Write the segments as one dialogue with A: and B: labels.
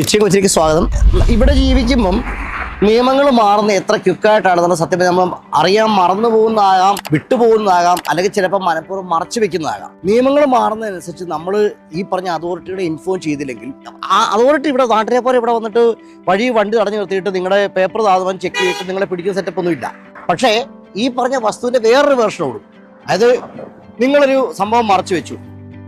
A: ഉച്ചയ്ക്ക് കൊച്ചിലേക്ക് സ്വാഗതം. ഇവിടെ ജീവിക്കുമ്പം നിയമങ്ങൾ മാറുന്ന എത്ര ക്വിക്കായിട്ടാണെന്നുള്ള സത്യം നമ്മൾ അറിയാൻ മറന്നു പോകുന്നതാകാം വിട്ടുപോകുന്നതാകാം അല്ലെങ്കിൽ ചിലപ്പോൾ മനഃപൂർവം മറച്ചു വെക്കുന്നതാകാം. നിയമങ്ങൾ മാറുന്നതനുസരിച്ച് നമ്മൾ ഈ പറഞ്ഞ അതോറിറ്റിയുടെ ഇൻഫോം ചെയ്തില്ലെങ്കിൽ ആ അതോറിറ്റി ഇവിടെ നാട്ടിലെ പോലെ ഇവിടെ വന്നിട്ട് വഴി വണ്ടി തടഞ്ഞു നിർത്തിയിട്ട് നിങ്ങളുടെ പേപ്പർ താതുവാൻ ചെക്ക് ചെയ്തിട്ട് നിങ്ങളെ പിടിക്കുന്ന സെറ്റപ്പ് ഒന്നും ഇല്ല. പക്ഷേ ഈ പറഞ്ഞ വസ്തുവിന്റെ വേറൊരു വേർഷൻ ഓടും. അതായത് നിങ്ങളൊരു സംഭവം മറച്ചു വെച്ചു.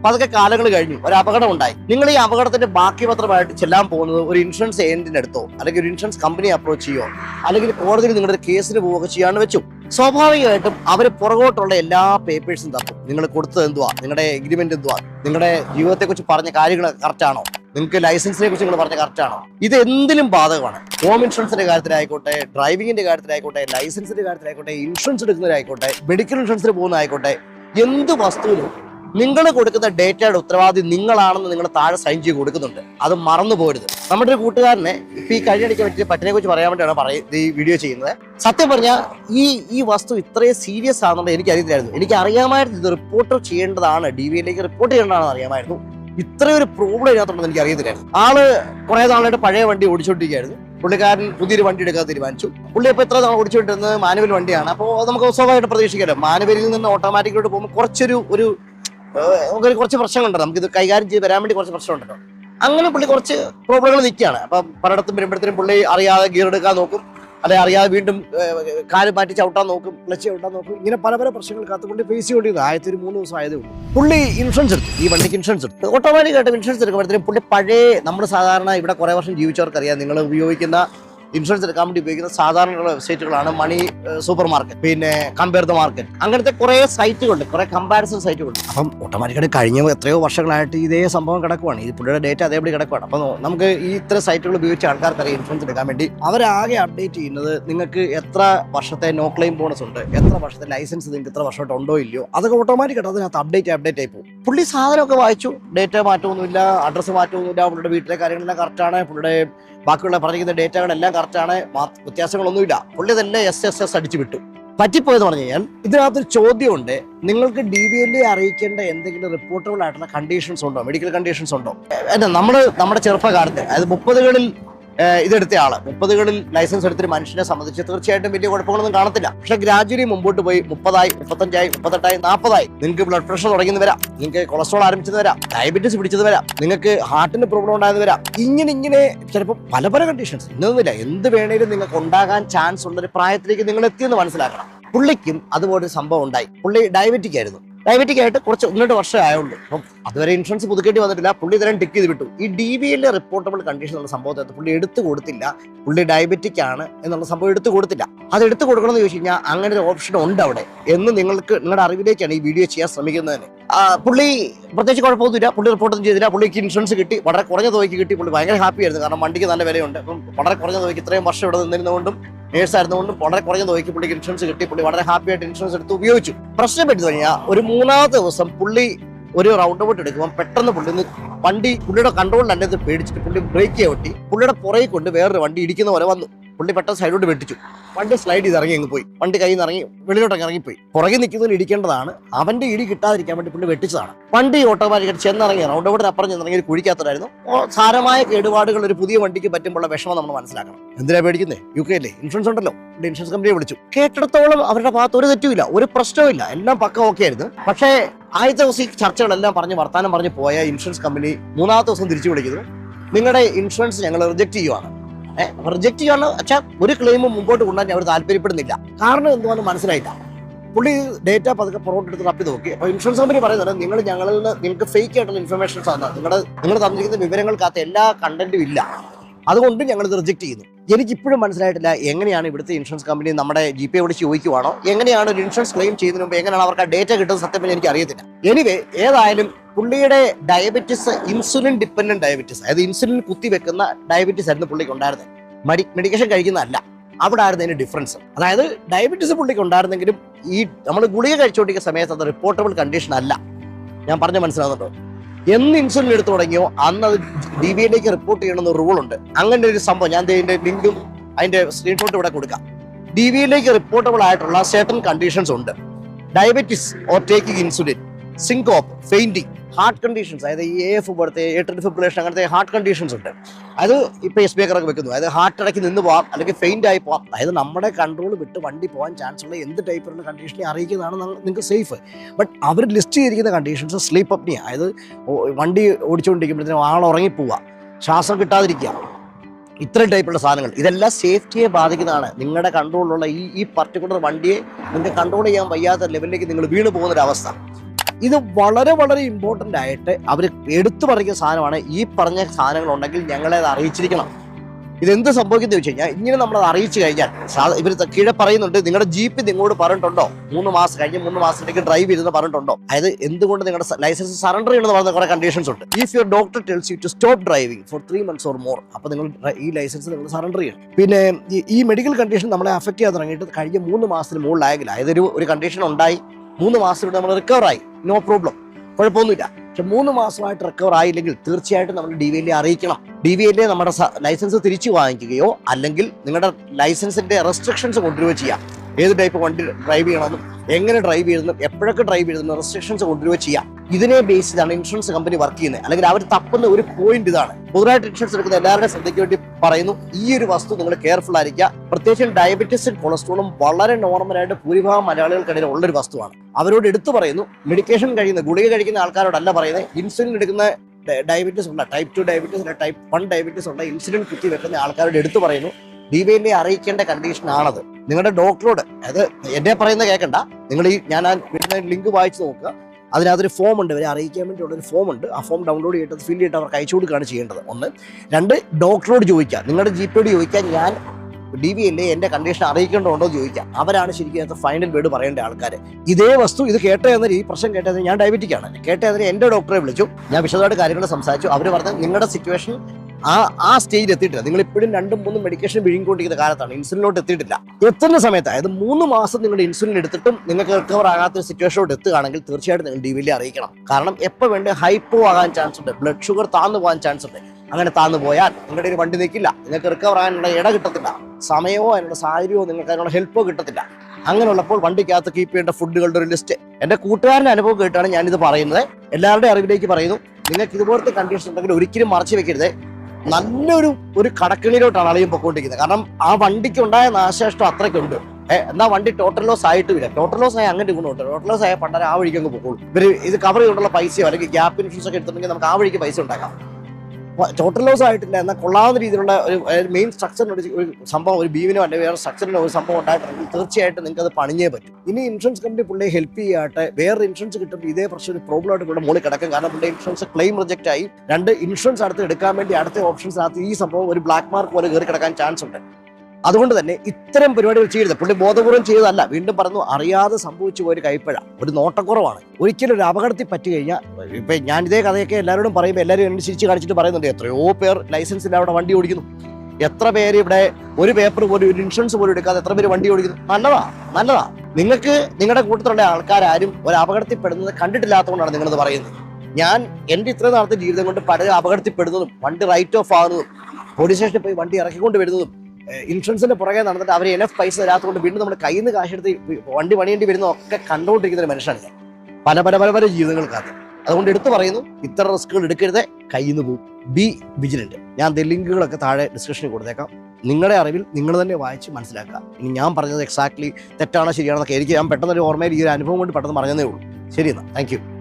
A: അതൊക്കെ കാലങ്ങൾ കഴിഞ്ഞു. ഒരു അപകടം ഉണ്ടായി. നിങ്ങൾ ഈ അപകടത്തിന്റെ ബാക്കി പത്രമായിട്ട് ചെല്ലാൻ പോകുന്നത് ഒരു ഇൻഷുറൻസ് ഏജന്റിന്റെ അടുത്തോ അല്ലെങ്കിൽ ഒരു ഇൻഷുറൻസ് കമ്പനി അപ്രോച്ച് ചെയ്യോ അല്ലെങ്കിൽ കോടതിയിൽ നിങ്ങളുടെ കേസിന് പോവുക ചെയ്യാന്ന് വെച്ചു സ്വാഭാവികമായിട്ടും അവർ പുറകോട്ടുള്ള എല്ലാ പേപ്പേഴ്സും തപ്പും. നിങ്ങൾ കൊടുത്തത് എന്തുവാ? നിങ്ങളുടെ എഗ്രിമെന്റ് എന്തുവാ? നിങ്ങളുടെ ജീവിതത്തെക്കുറിച്ച് പറഞ്ഞ കാര്യങ്ങൾ കറക്റ്റ് ആണോ? നിങ്ങൾക്ക് ലൈസൻസിനെ കുറിച്ച് നിങ്ങൾ പറഞ്ഞ കറക്റ്റ് ആണോ? ഇത് എന്തിനും ബാധകമാണ്. ഹോം ഇൻഷുറൻസിന്റെ കാര്യത്തിലായിക്കോട്ടെ ഡ്രൈവിംഗിന്റെ കാര്യത്തിലായിക്കോട്ടെ ലൈസൻസിന്റെ കാര്യത്തിലായിക്കോട്ടെ ഇൻഷുറൻസ് എടുക്കുന്നതിനായിക്കോട്ടെ മെഡിക്കൽ ഇൻഷുറൻസിന് പോകുന്നതായിക്കോട്ടെ എന്ത് വസ്തുവിനും നിങ്ങൾ കൊടുക്കുന്ന ഡേറ്റയുടെ ഉത്തരവാദി നിങ്ങളാണെന്ന് നിങ്ങൾ താഴെ സൈൻ ചെയ്ത് കൊടുക്കുന്നുണ്ട്. അത് മറന്നു പോരുത്. നമ്മുടെ ഒരു കൂട്ടുകാരനെ ഇപ്പൊ ഈ കഴിഞ്ഞടിക്ക് പറ്റിയ പറ്റിനെ കുറിച്ച് പറയാൻ വേണ്ടിയാണ് പറയുന്നത് ഈ വീഡിയോ ചെയ്യുന്നത്. സത്യം പറഞ്ഞാൽ ഈ ഈ വസ്തു ഇത്രയും സീരിയസ് ആണെന്നുള്ളത് എനിക്ക് അറിയത്തില്ലായിരുന്നു എനിക്ക് അറിയാമായിരുന്നു ഇത് റിപ്പോർട്ട് ചെയ്യേണ്ടതാണ്. ഡി വി എല്ലേക്ക് റിപ്പോർട്ട് ചെയ്യേണ്ടതാണെന്ന് അറിയാമായിരുന്നു. ഇത്രയും ഒരു പ്രോബ്ലം ഇതിനകത്തുണ്ടെന്ന് എനിക്ക് അറിയത്തില്ലായിരുന്നു ആൾ കുറെ നാളായിട്ട് പഴയ വണ്ടി ഓടിച്ചുകൊണ്ടിരിക്കുകയായിരുന്നു പുള്ളിക്കാരൻ പുതിയൊരു വണ്ടി എടുക്കാൻ തീരുമാനിച്ചു. പുള്ളി ഇപ്പോൾ എത്ര നാൾ ഓടിച്ചുകൊണ്ടിരുന്നത് മാനുവൽ വണ്ടിയാണ്. അപ്പോൾ നമുക്ക് സ്വാഭാവികമായിട്ട് പ്രതീക്ഷിക്കാമല്ലോ മാനുവലിൽ നിന്ന് ഓട്ടോമാറ്റിക്കിലോട്ട് പോകുമ്പോൾ കുറച്ചൊരു ഒരു ഏഹ് നമുക്കൊരു കുറച്ച് പ്രശ്നങ്ങളുണ്ടല്ലോ. നമുക്കിത് കൈകാര്യം ചെയ്ത് വരാൻ വേണ്ടി കുറച്ച് പ്രശ്നമുണ്ടല്ലോ അങ്ങനെ പുള്ളി കുറച്ച് പ്രോബ്ലങ്ങൾ നിൽക്കുകയാണ്. അപ്പം പലയിടത്തും വരുമ്പോഴത്തേനും പുള്ളി അറിയാതെ ഗിയർ എടുക്കാൻ നോക്കും. അല്ലെ അറിയാതെ വീണ്ടും കാൽ മാറ്റി ചവിട്ടാൻ നോക്കും ക്ലച്ച് ചവിട്ടാൻ നോക്കും. ഇങ്ങനെ പല പല പ്രശ്നങ്ങൾ കാത്തുകൊണ്ട് ഫേസ് ചെയ്തുകൊണ്ടിരുന്നത് ആദ്യത്തെ ഒരു മൂന്ന് ദിവസം ആയതേ ഉള്ളൂ. പുള്ളി ഇൻഷുറൻസ് എടുത്തു. ഈ വണ്ടിക്ക് ഇൻഷുറൻസ് എടുത്തു. ഓട്ടോമാറ്റിക്കായിട്ട് ഇൻഷുറൻസ് എടുക്കുമ്പോഴത്തേനും പുള്ളി പഴയ നമ്മൾ സാധാരണ ഇവിടെ കുറേ വർഷം ജീവിച്ചവർക്കറിയാം. നിങ്ങൾ ഉപയോഗിക്കുന്ന ഇൻഷുറൻസ് എടുക്കാൻ വേണ്ടി ഉപയോഗിക്കുന്ന സാധാരണ വെബ്സൈറ്റുകളാണ് മണി സൂപ്പർ മാർക്കറ്റ് പിന്നെ കമ്പയർ ദ മാർക്കറ്റ്. അങ്ങനത്തെ കുറേ സൈറ്റുകളുണ്ട് കുറേ കമ്പാരിസൺ സൈറ്റുകളുണ്ട്. അപ്പം ഓട്ടോമാറ്റിക്കായിട്ട് കഴിഞ്ഞ എത്രയോ വർഷങ്ങളായിട്ട് ഇതേ സംഭവം കിടക്കുവാണ്. ഈ പുള്ളിയുടെ ഡേറ്റ അതേപടി കിടക്കുവാണ്. അപ്പം നമുക്ക് ഈ ഇത്ര സൈറ്റുകൾ ഉപയോഗിച്ച് ആൾക്കാർക്കറിയാം ഇൻഷുറൻസ് എടുക്കാൻ വേണ്ടി. അവരാകെ അപ്ഡേറ്റ് ചെയ്യുന്നത് നിങ്ങൾക്ക് എത്ര വർഷത്തെ നോ ക്ലെയിം ബോണസ് ഉണ്ട് എത്ര വർഷത്തെ ലൈസൻസ് നിങ്ങൾക്ക് എത്ര വർഷമായിട്ട് ഉണ്ടോ ഇല്ലയോ? അതൊക്കെ ഓട്ടോമാറ്റിക്കായിട്ട് അതിനകത്ത് അപ്ഡേറ്റ് അപ്ഡേറ്റ് ആയി പോകും. പുള്ളി സാധനമൊക്കെ വായിച്ചു. ഡേറ്റ മാറ്റമൊന്നുമില്ല അഡ്രസ്സ് മാറ്റമൊന്നുമില്ല പുള്ളിയുടെ വീട്ടിലെ കാര്യങ്ങളെല്ലാം കറക്റ്റാണ് പുള്ളിയുടെ ബാക്കിയുള്ള പറഞ്ഞിരിക്കുന്ന ഡേറ്റകളെല്ലാം കറക്റ്റാണ്. വ്യത്യാസങ്ങളൊന്നുമില്ല. പുള്ളി തന്നെ എസ് എസ് എസ് അടിച്ചു വിട്ടു. പറ്റിപ്പോയെന്ന് പറഞ്ഞു കഴിഞ്ഞാൽ ഇതിനകത്തൊരു ചോദ്യമുണ്ട്. നിങ്ങൾക്ക് ഡി ബി എൽ അറിയിക്കേണ്ട എന്തെങ്കിലും റിപ്പോർട്ടബിൾ ആയിട്ടുള്ള കണ്ടീഷൻസ് ഉണ്ടോ? മെഡിക്കൽ കണ്ടീഷൻസ് ഉണ്ടോ? അല്ല നമ്മൾ നമ്മുടെ ചെറുപ്പകാലത്ത് അതായത് മുപ്പതുകളിൽ ഇതെടുത്ത ആൾ. മുപ്പതുകളിൽ ലൈസൻസ് എടുത്തൊരു മനുഷ്യനെ സംബന്ധിച്ച് തീർച്ചയായിട്ടും വലിയ കുഴപ്പങ്ങളൊന്നും കാണത്തില്ല. പക്ഷെ ഗ്രാജുവലി മുമ്പോട്ട് പോയി മുപ്പതായി മുപ്പത്തഞ്ചായി മുപ്പത്തെട്ടായി നാൽപ്പതായി നിങ്ങൾക്ക് ബ്ലഡ് പ്രഷർ തുടങ്ങിയെന്ന് വരാം. നിങ്ങൾക്ക് കൊളസ്ട്രോൾ ആരംഭിച്ചത് വരാം. ഡയബറ്റീസ് പിടിച്ചത് വരാം. നിങ്ങൾക്ക് ഹാർട്ടിന് പ്രോബ്ലം ഉണ്ടായത് വരാം. ഇങ്ങനെ ഇങ്ങനെ ചിലപ്പോൾ പല പല കണ്ടീഷൻസ് ഇന്നൊന്നുമില്ല. എന്ത് വേണേലും നിങ്ങൾക്ക് ഉണ്ടാകാൻ ചാൻസ് ഉള്ള ഒരു പ്രായത്തിലേക്ക് നിങ്ങൾ എത്തിയെന്ന് മനസ്സിലാക്കണം. പുള്ളിക്കും അതുപോലെ സംഭവം ഉണ്ടായി. പുള്ളി ഡയബറ്റിക് ആയിരുന്നു. ഡയബറ്റിക് ആയിട്ട് കുറച്ച് ഒന്ന് രണ്ട് വർഷം ആയുള്ളൂ. അപ്പം അതുവരെ ഇൻഷുറൻസ് പുതുക്കേണ്ടി വന്നിട്ടില്ല. പുള്ളി ഇതുവരെ ടിക്ക് ചെയ്ത് വിട്ടു. ഈ ഡി ബി എല്ലിലെ റിപ്പോർട്ടബിൾ കണ്ടീഷൻ എന്നുള്ള സംഭവത്തെ പുള്ളി എടുത്തു കൊടുത്തില്ല. പുള്ളി ഡയബറ്റിക് ആണ് എന്നുള്ള സംഭവം എടുത്തു കൊടുത്തില്ല. അത് എടുത്തു കൊടുക്കണമെന്ന് ചോദിച്ചു കഴിഞ്ഞാൽ അങ്ങനെ ഒരു ഓപ്ഷൻ ഉണ്ട് അവിടെ. എന്ന് നിങ്ങൾക്ക് നിങ്ങളുടെ അറിവിലേക്കാണ് ഈ വീഡിയോ ചെയ്യാൻ ശ്രമിക്കുന്നതിന് പുള്ളി പ്രത്യേകിച്ച് കുഴപ്പമൊന്നുമില്ല. പുള്ളി റിപ്പോർട്ടൊന്നും ചെയ്തില്ല. പുള്ളിക്ക് ഇൻഷുറൻസ് കിട്ടി. വളരെ കുറഞ്ഞ തുകയ്ക്ക് കിട്ടി. പുള്ളി ഭയങ്കര ഹാപ്പി ആയിരുന്നു. കാരണം വണ്ടിക്ക് നല്ല വിലയുണ്ട്. വളരെ കുറഞ്ഞ തുകയ്ക്ക് ഇത്രയും വർഷം ഇവിടെ നിന്നിരുന്നതുകൊണ്ടും നേഴ്സ് ആയിരുന്നുകൊണ്ടും വളരെ കുറഞ്ഞ തുകയ്ക്ക് പുള്ളിക്ക് ഇൻഷുറൻസ് കിട്ടി. പുള്ളി വളരെ ഹാപ്പി ആയിട്ട് ഇൻഷുറൻസ് എടുത്ത് ഉപയോഗിച്ചു. പ്രശ്നം പറ്റി കഴിഞ്ഞാൽ ഒരു മൂന്നാമത്തെ ദിവസം പുള്ളി ഒരു റൗണ്ട് ഔട്ട് എടുക്കുമ്പോൾ പെട്ടെന്ന് പുള്ളി വണ്ടി പുള്ളിയുടെ കൺട്രോളിൽ അല്ലെങ്കിൽ പേടിച്ചിട്ട് പുള്ളി ബ്രേക്ക് ചവിട്ടി. പുള്ളിയുടെ പുറകെ കൊണ്ട് വേറൊരു വണ്ടി ഇടിക്കുന്ന പോലെ വന്നു. പുള്ളി പെട്ടെന്ന് സൈഡോട്ട് വെട്ടിച്ചു. വണ്ടി സ്ലൈഡ് ചെയ്ത് ഇറങ്ങി അങ്ങ് പോയി. വണ്ടി കയ്യിൽ നിന്ന് ഇറങ്ങി വെളിയിലോട്ട് ഇറങ്ങിപ്പോയി പുറകെ നിൽക്കുന്നതിൽ ഇടിക്കേണ്ടതാണ്. അവന്റെ ഇടി കിട്ടാതിരിക്കാൻ വേണ്ടി പുള്ളി വെട്ടിച്ചതാണ്. വണ്ടി ഓട്ടോമാറ്റിക്കായിട്ട് ചെന്നിറങ്ങി റൗണ്ട് അബൌട്ടിന് അപ്പുറം ചെന്നിറങ്ങി ഒരു കുഴിക്കാത്തതായിരുന്നു സാരമായ കേടുപാടുകൾ ഒരു പുതിയ വണ്ടിക്ക് പറ്റുമ്പോൾ വിഷമം നമ്മൾ മനസ്സിലാക്കണം. എന്തിനാ പേടിക്കുന്നത് യു കെ അല്ലേ ഇൻഷുറൻസ് ഉണ്ടല്ലോ. ഇൻഷുറൻസ് കമ്പനിയെ വിളിച്ചു. കേട്ടിടത്തോളം അവരുടെ ഭാഗത്ത് ഒരു തെറ്റുമില്ല ഒരു പ്രശ്നവുമില്ല എല്ലാം പക്ക ഓക്കെ ആയിരുന്നു. പക്ഷേ ആദ്യത്തെ ദിവസം ഈ ചർച്ചകളെല്ലാം പറഞ്ഞ് വർത്താനം പറഞ്ഞ് പോയ ഇൻഷുറൻസ് കമ്പനി മൂന്നാമത്തെ ദിവസം തിരിച്ചു വിളിക്കുന്നു. നിങ്ങളുടെ ഇൻഷുറൻസ് ഞങ്ങൾ റിജക്ട് ചെയ്യുവാണ്. റിജക്ട് ചെയ്യാനുള്ള പക്ഷേ ഒരു ക്ലെയിമും മുമ്പോട്ട് കൊണ്ടുവരാൻ അവർ താല്പര്യപ്പെടുന്നില്ല. കാരണം എന്തുവാന്ന് മനസ്സിലായില്ല പുള്ളി ഡേറ്റ പതുക്കെ പുറകോട്ട് എടുത്ത് തപ്പി നോക്കി. അപ്പോൾ ഇൻഷുറൻസ് കമ്പനി പറയുന്നത് നിങ്ങൾ ഞങ്ങളിൽ നിന്ന് നിങ്ങൾക്ക് ഫേക്ക് ആയിട്ടുള്ള ഇൻഫർമേഷൻസ് ആണ് നിങ്ങളുടെ നിങ്ങൾ തന്നിരിക്കുന്ന വിവരങ്ങൾക്കകത്ത് എല്ലാ കണ്ടന്റും ഇല്ല. അതുകൊണ്ട് ഞങ്ങൾ ഇത് റിജക്ട് ചെയ്യുന്നു. എനിക്ക് ഇപ്പോഴും മനസ്സിലായിട്ടില്ല എങ്ങനെയാണ് ഇവിടുത്തെ ഇൻഷുറൻസ് കമ്പനി നമ്മുടെ ജി പി വിളിച്ച് ചോദിക്കുവാണോ? എങ്ങനെയാണ് ഒരു ഇൻഷുറൻസ് ക്ലെയിം ചെയ്യുന്നതിന് മുമ്പ് എങ്ങനെയാണ് അവർക്ക് ആ ഡേറ്റ കിട്ടുന്നത് സത്യം എനിക്ക് അറിയത്തില്ല. എനിവേ ഏതായാലും പുള്ളിയുടെ ഡയബറ്റിസ് ഇൻസുലിൻ ഡിപ്പെൻഡന്റ് ഡയബറ്റിസ് അതായത് ഇൻസുലിൻ കുത്തിവെക്കുന്ന ഡയബറ്റിസ് ആയിരുന്നു പുള്ളിക്ക് ഉണ്ടായിരുന്നത്. മെഡി മെഡിക്കേഷൻ കഴിക്കുന്നതല്ല. അവിടെ ആയിരുന്നു അതിന് ഡിഫറൻസ് അതായത് ഡയബറ്റീസ് പുള്ളിക്ക് ഉണ്ടായിരുന്നെങ്കിലും ഈ നമ്മൾ ഗുളിക കഴിച്ചുകൊണ്ടിരിക്കുന്ന സമയത്ത് അത് റിപ്പോർട്ടബിൾ കണ്ടീഷൻ അല്ല. ഞാൻ പറഞ്ഞ് മനസ്സിലാകുന്നുണ്ടോ എന്ന് ഇൻസുലിൻ എടുത്തു തുടങ്ങിയോ അന്ന് അത് ഡി ബി എയിലേക്ക് റിപ്പോർട്ട് ചെയ്യണമെന്ന് റൂൾ ഉണ്ട്. അങ്ങനെ ഒരു സംഭവം ഞാൻ ദേ ഇതിന്റെ ലിങ്കും അതിന്റെ സ്ക്രീൻഷോട്ട് ഇവിടെ കൊടുക്കാം. ഡി ബി എല്ലേക്ക് റിപ്പോർട്ടബിൾ ആയിട്ടുള്ള സെർട്ടൺ കണ്ടീഷൻസ് ഉണ്ട്. Diabetes or taking insulin syncope fainting heart conditions അതായത് ഈ എ എഫ് പോലത്തെ ഏട്ടൻ ഫിബ്രിലേഷൻ അങ്ങനത്തെ ഹാർട്ട് കണ്ടീഷൻസ് ഉണ്ട്. അത് ഇപ്പോൾ ഒക്കെ വെക്കുന്നു. അതായത് ഹാർട്ട് അടക്കി നിന്ന് പോകാം അല്ലെങ്കിൽ ഫെയിന്റ് ആയി പോകാം അതായത് നമ്മുടെ കൺട്രോൾ വിട്ട് വണ്ടി പോകാൻ ചാൻസ് ഉള്ള എന്ത് ടൈപ്പിലുള്ള കണ്ടീഷനെ അറിയിക്കുന്നതാണ് നിങ്ങൾ- നിങ്ങൾക്ക് സേഫ് ബട്ട് അവർ ലിസ്റ്റ് ചെയ്തിരിക്കുന്ന കണ്ടീഷൻസ് സ്ലീപ്പ് അപ്നിയ അതായത് വണ്ടി ഓടിച്ചുകൊണ്ടിരിക്കുമ്പോഴത്തേനും ആൾ ഉറങ്ങിപ്പോവുക ശ്വാസം കിട്ടാതിരിക്കുക. ഇത്രയും ടൈപ്പുള്ള സാധനങ്ങൾ. ഇതെല്ലാം സേഫ്റ്റിയെ ബാധിക്കുന്നതാണ്. നിങ്ങളുടെ കൺട്രോളിലുള്ള ഈ ഈ പർട്ടിക്കുലർ വണ്ടിയെ നിങ്ങൾക്ക് കൺട്രോൾ ചെയ്യാൻ വയ്യാത്ത ലെവലിലേക്ക് നിങ്ങൾ വീണ് പോകുന്നൊരവസ്ഥ ഇത് വളരെ വളരെ ഇമ്പോർട്ടന്റ് ആയിട്ട് അവർ എടുത്തു പറയുന്ന സാധനമാണ്. ഈ പറഞ്ഞ സാധനങ്ങൾ ഉണ്ടെങ്കിൽ ഞങ്ങളെ അത് അറിയിച്ചിരിക്കണം. ഇതെന്ത് സംഭവിക്കുന്നത് വെച്ച് കഴിഞ്ഞാൽ ഇങ്ങനെ നമ്മൾ അറിയിച്ചു കഴിഞ്ഞാൽ ഇവർ കീഴെ പറയുന്നുണ്ട് നിങ്ങളുടെ ജീപ്പ് നിങ്ങളോട് പറഞ്ഞിട്ടുണ്ടോ? മൂന്ന് മാസം കഴിഞ്ഞ് മൂന്ന് മാസത്തേക്ക് ഡ്രൈവ് ചെയ്തെന്ന് പറഞ്ഞിട്ടുണ്ടോ? അതായത് എന്തുകൊണ്ട് നിങ്ങളുടെ ലൈസൻസ് സറണ്ടർ ചെയ്യണമെന്ന് പറഞ്ഞ കുറെ കണ്ടീഷൻസ് ഉണ്ട്. If your doctor tells you to stop driving for three months or more അപ്പോൾ നിങ്ങൾ ഈ ലൈസൻസ് നിങ്ങൾ സറണ്ടർ ചെയ്യണം. പിന്നെ ഈ- മെഡിക്കൽ കണ്ടീഷൻ നമ്മളെ അഫക്റ്റ് ചെയ്യാൻ തുടങ്ങിയിട്ട് കഴിഞ്ഞ മൂന്ന് മാസത്തിന് മുകളിലായെങ്കിൽ അതായത് ഒരു കണ്ടീഷൻ ഉണ്ടായി. മൂന്ന് മാസം ഇവിടെ നമ്മൾ റിക്കവർ ആയി. നോ പ്രോബ്ലം കുഴപ്പമൊന്നുമില്ല. പക്ഷെ മൂന്ന് മാസമായിട്ട് റിക്കവർ ആയില്ലെങ്കിൽ തീർച്ചയായിട്ടും നമ്മൾ ഡി വി എൽ അറിയിക്കണം. ഡി വി എൽ നമ്മുടെ ലൈസൻസ് തിരിച്ചു വാങ്ങിക്കുകയോ അല്ലെങ്കിൽ നിങ്ങളുടെ ലൈസൻസിന്റെ റെസ്ട്രിക്ഷൻസ് കൊണ്ടുവരികയോ ചെയ്യാം. ഏത് ടൈപ്പ് വണ്ടി ഡ്രൈവ് ചെയ്യണമെന്നും എങ്ങനെ ഡ്രൈവ് ചെയ്യണം എപ്പോഴൊക്കെ ഡ്രൈവ് ചെയ്യണം റെസ്ട്രിക്ഷൻസ് കൊണ്ടുവരുവോ ചെയ്യാം. ഇതിനെ ബേസ് ചെയ്താണ് ഇൻഷുറൻസ് കമ്പനി വർക്ക് ചെയ്യുന്നത്. അല്ലെങ്കിൽ അവർ തപ്പുന്ന ഒരു പോയിന്റ് ഇതാണ്. പൊതുവായിട്ട് ഇൻഷുറൻസ് എടുക്കുന്ന എല്ലാവരുടെയും ശ്രദ്ധയ്ക്ക് വേണ്ടി പറയുന്നു ഈ ഒരു വസ്തു നിങ്ങൾ കെയർഫുൾ ആയിരിക്കുക. പ്രത്യേകിച്ചും ഡയബറ്റീസും കൊളസ്ട്രോളും വളരെ നോർമലായിട്ട് ഭൂരിഭാഗം മലയാളികൾക്കിടയിൽ ഉള്ളൊരു വസ്തുവാണ്. അവരോട് എടുത്തു പറയുന്നു മെഡിക്കേഷൻ കഴിയുന്ന ഗുളിക കഴിക്കുന്ന ആൾക്കാരോടല്ല പറയുന്നത് ഇൻസുലിൻ എടുക്കുന്ന ഡയബറ്റീസ് ഉള്ള ടൈപ്പ് ടു ഡയബറ്റീസ് അല്ല ടൈപ്പ് വൺ ഡയബറ്റീസ് ഉള്ള ഇൻസുലിൻ കുത്തി വെക്കുന്ന ആൾക്കാരോട് എടുത്തു പറയുന്നു. ഡി വി എല്ലെ അറിയിക്കേണ്ട കണ്ടീഷൻ ആണത്. നിങ്ങളുടെ ഡോക്ടറോട് അത് എന്നെ പറയുന്ന കേൾക്കണ്ട നിങ്ങൾ ഈ ഞാൻ ലിങ്ക് വായിച്ചു നോക്കുക. അതിനകത്തൊരു ഫോം ഉണ്ട്. ഇവരെ അറിയിക്കാൻ വേണ്ടിയുള്ള ഒരു ഫോം ഉണ്ട്. ആ ഫോം ഡൗൺലോഡ് ചെയ്തിട്ട് ഫിൽ ചെയ്തിട്ട് അവർക്ക് അയച്ചു കൊടുക്കുകയാണ് ചെയ്യേണ്ടത്. ഒന്ന്. രണ്ട് ഡോക്ടറോട് ചോദിക്കുക. നിങ്ങളുടെ ജി പിയോട് ചോദിക്കാൻ ഞാൻ ഡി വി അല്ലേ എന്റെ കണ്ടീഷൻ അറിയിക്കേണ്ടതുണ്ടോ? എന്ന് ചോദിക്കാം അവരാണ് ശരിക്കും അതിനകത്ത് ഫൈനൽ വേർഡ് പറയേണ്ട ആൾക്കാർ ഇതേ വസ്തു ഇത് കേട്ടതെന്ന് ഈ പ്രശ്നം കേട്ടതെന്ന് ഞാൻ ഡയബറ്റിക് ആണ്. കേട്ടതിന് എന്റെ ഡോക്ടറെ വിളിച്ചു. ഞാൻ വിശദമായിട്ട് കാര്യങ്ങൾ സംസാരിച്ചു. അവർ പറഞ്ഞു നിങ്ങളുടെ സിറ്റുവേഷൻ ആ ആ സ്റ്റേജിൽ എത്തിയിട്ടില്ല. നിങ്ങൾ ഇപ്പോഴും രണ്ടും മൂന്നും മെഡിക്കേഷൻ വിഴുങ്ങിക്കൊണ്ടിരിക്കുന്ന കാലത്താണ്. ഇൻസുലിനോട്ട് എത്തിയിട്ടില്ല. എത്തുന്ന സമയത്ത് അതായത് മൂന്ന് മാസം നിങ്ങളുടെ ഇൻസുലിൻ എടുത്തിട്ടും നിങ്ങൾക്ക് റിക്കവർ ആകാത്ത സിറ്റുവേഷനോട് എത്തുകയാണെങ്കിൽ തീർച്ചയായിട്ടും നിങ്ങൾ ഡിവിലി അറിയിക്കണം. കാരണം എപ്പോൾ വേണ്ട ഹൈപ്പോ ആകാൻ ചാൻസ് ഉണ്ട്. ബ്ലഡ് ഷുഗർ താന്നു പോകാൻ ചാൻസ് ഉണ്ട്. അങ്ങനെ താന്നു പോയാൽ നിങ്ങളുടെ ഒരു വണ്ടി നിൽക്കില്ല. നിങ്ങൾക്ക് റിക്കവർ ആകാനുള്ള ഇട കിട്ടത്തില്ല. സമയമോ അതിനുള്ള സാഹചര്യമോ നിങ്ങൾക്ക് അതിനുള്ള ഹെൽപ്പോ കിട്ടത്തില്ല. അങ്ങനെയുള്ളപ്പോൾ വണ്ടിക്കകത്ത് കീപ്പ് ചെയ്യേണ്ട ഫുഡുകളുടെ ഒരു ലിസ്റ്റ് എന്റെ കൂട്ടുകാരന്റെ അനുഭവം കേട്ടാണ് ഞാനിത് പറയുന്നത്. എല്ലാവരുടെയും അറിവിലേക്ക് പറയുന്നു. നിങ്ങൾക്ക് ഇതുപോലത്തെ കണ്ടീഷൻ ഉണ്ടെങ്കിൽ ഒരിക്കലും മറച്ചു വെക്കരുത്. നല്ലൊരു ഒരു കടക്കിളിയിലോട്ടാണ് അളിയും പൊക്കോണ്ടിരിക്കുന്നത്. കാരണം ആ വണ്ടിക്ക് ഉണ്ടായ നാശനഷ്ടം അത്രയ്ക്കുണ്ട്. ഏഹ് എന്നാ വണ്ടി ടോട്ടൽ ലോസ് ആയിട്ടില്ല ടോട്ടൽ ലോസ് ആയ അങ്ങനെ ഗുണമുണ്ട് ടോട്ടൽ ലോസ് ആയ പണ്ടാരം ആ വഴിക്ക് അങ്ങ് പൊക്കോളൂ. ഇവർ ഇത് കവർ ചെയ്തുകൊണ്ടുള്ള പൈസയോ അല്ലെങ്കിൽ ഗ്യാപ്പ് ഇൻഷുറൻസ് ഒക്കെ എടുത്തിട്ടുണ്ടെങ്കിൽ നമുക്ക് ആ വഴിക്ക് പൈസ ഉണ്ടാക്കാം. ടോട്ടൽ ലോസ് ആയിട്ടില്ല. എന്നാൽ കൊള്ളാവുന്ന രീതിയിലുള്ള ഒരു മെയിൻ സ്ട്രക്ചറിനൊരു ഒരു സംഭവം ഒരു ബീവിനോ അല്ലെങ്കിൽ വേറെ സ്ട്രക്ചറിനോ ഒരു സംഭവം ഉണ്ടായിട്ടുണ്ടെങ്കിൽ തീർച്ചയായിട്ടും നിങ്ങൾക്ക് അത് പണിഞ്ഞേ പറ്റും. ഇനി ഇൻഷുറൻസ് കമ്പനി പുള്ളിയെ ഹെൽപ്പ് ചെയ്യാട്ടെ. വേറെ ഇൻഷുറൻസ് കിട്ടുമ്പോൾ ഇതേ പ്രശ്നം ഒരു പ്രോബ്ലം ആയിട്ട് ഇവിടെ മുകളിൽ കിടക്കും. കാരണം പുള്ളി ഇൻഷുറൻസ് ക്ലെയിം റിജക്റ്റ് ആയി. രണ്ട് ഇൻഷുറൻസ് അടുത്ത് എടുക്കാൻ വേണ്ടി അടുത്ത ഓപ്ഷൻസിനകത്ത് ഈ സംഭവം ഒരു ബ്ലാക്ക് മാർക്ക് പോലെ കയറി കിടക്കാൻ ചാൻസ് ഉണ്ട്. അതുകൊണ്ട് തന്നെ ഇത്തരം പരിപാടികൾ ചെയ്യരുത്. പുള്ളി ബോധപൂർവം ചെയ്തതല്ല. വീണ്ടും പറഞ്ഞു അറിയാതെ സംഭവിച്ചു പോയൊരു കൈപ്പഴ. ഒരു നോട്ടക്കുറവാണ്. ഒരിക്കലും ഒരു അപകടത്തിൽ പറ്റി കഴിഞ്ഞാൽ ഇപ്പൊ ഞാൻ ഇതേ കഥയൊക്കെ എല്ലാവരോടും പറയുമ്പോൾ എല്ലാവരും എന്നെ ചിരിച്ച് കാണിച്ചിട്ട് പറയുന്നുണ്ട്. എത്രയോ പേർ ലൈസൻസ് ഇല്ലാതെ വണ്ടി ഓടിക്കുന്നു. എത്ര പേര് ഇവിടെ ഒരു പേപ്പർ പോലും ഒരു ഇൻഷുറൻസ് പോലും എടുക്കാതെ എത്ര പേര് വണ്ടി ഓടിക്കുന്നു. നല്ലതാ നല്ലതാ. നിങ്ങൾക്ക് നിങ്ങളുടെ കൂട്ടത്തിലുള്ള ആൾക്കാരും ഒരു അപകടത്തിൽപ്പെടുന്നത് കണ്ടിട്ടില്ലാത്തതുകൊണ്ടാണ് നിങ്ങളത് പറയുന്നത്. ഞാൻ എന്റെ ഇത്ര നാളത്തെ ജീവിതം കൊണ്ട് പല അപകടത്തിൽപ്പെടുന്നതും വണ്ടി റൈറ്റ് ഓഫ് ആകുന്നതും പോലീസ് സ്റ്റേഷനിൽ പോയി വണ്ടി ഇറക്കിക്കൊണ്ട് വരുന്നതും ഇൻഷുറൻസിന്റെ പുറകെ നടന്നിട്ട് അവരെ എനഫ് പൈസ തരാത്തതുകൊണ്ട് വീണ്ടും നമ്മുടെ കയ്യിൽ നിന്ന് കാശെടുത്ത് വണ്ടി പണിയേണ്ടി വരുന്ന ഒക്കെ കണ്ടുകൊണ്ടിരിക്കുന്ന ഒരു മനുഷ്യനാണ് ഞാൻ പല പല പല പല ജീവിതങ്ങൾക്കകത്ത്. അതുകൊണ്ട് എടുത്തു പറയുന്നു ഇത്ര റിസ്കുകൾ എടുക്കരുത് കയ്യിൽ നിന്ന് പോകും ബി വിജിലന്റ്. ഞാൻ ലിങ്കുകളൊക്കെ താഴെ ഡിസ്ക്രിപ്ഷനിൽ കൊടുത്തേക്കാം. നിങ്ങളുടെ അറിവിൽ നിങ്ങൾ തന്നെ വായിച്ച് മനസ്സിലാക്കുക. ഇനി ഞാൻ പറഞ്ഞത് എക്സാക്ട്ലി തെറ്റാണോ ശരിയാണോ എന്നൊക്കെ എനിക്ക് ഞാൻ പെട്ടെന്നൊരു ഓർമ്മയിൽ ഈ ഒരു അനുഭവം കൊണ്ട് പെട്ടെന്ന് പറഞ്ഞതേ ഉള്ളൂ. ശരി എന്നാൽ താങ്ക്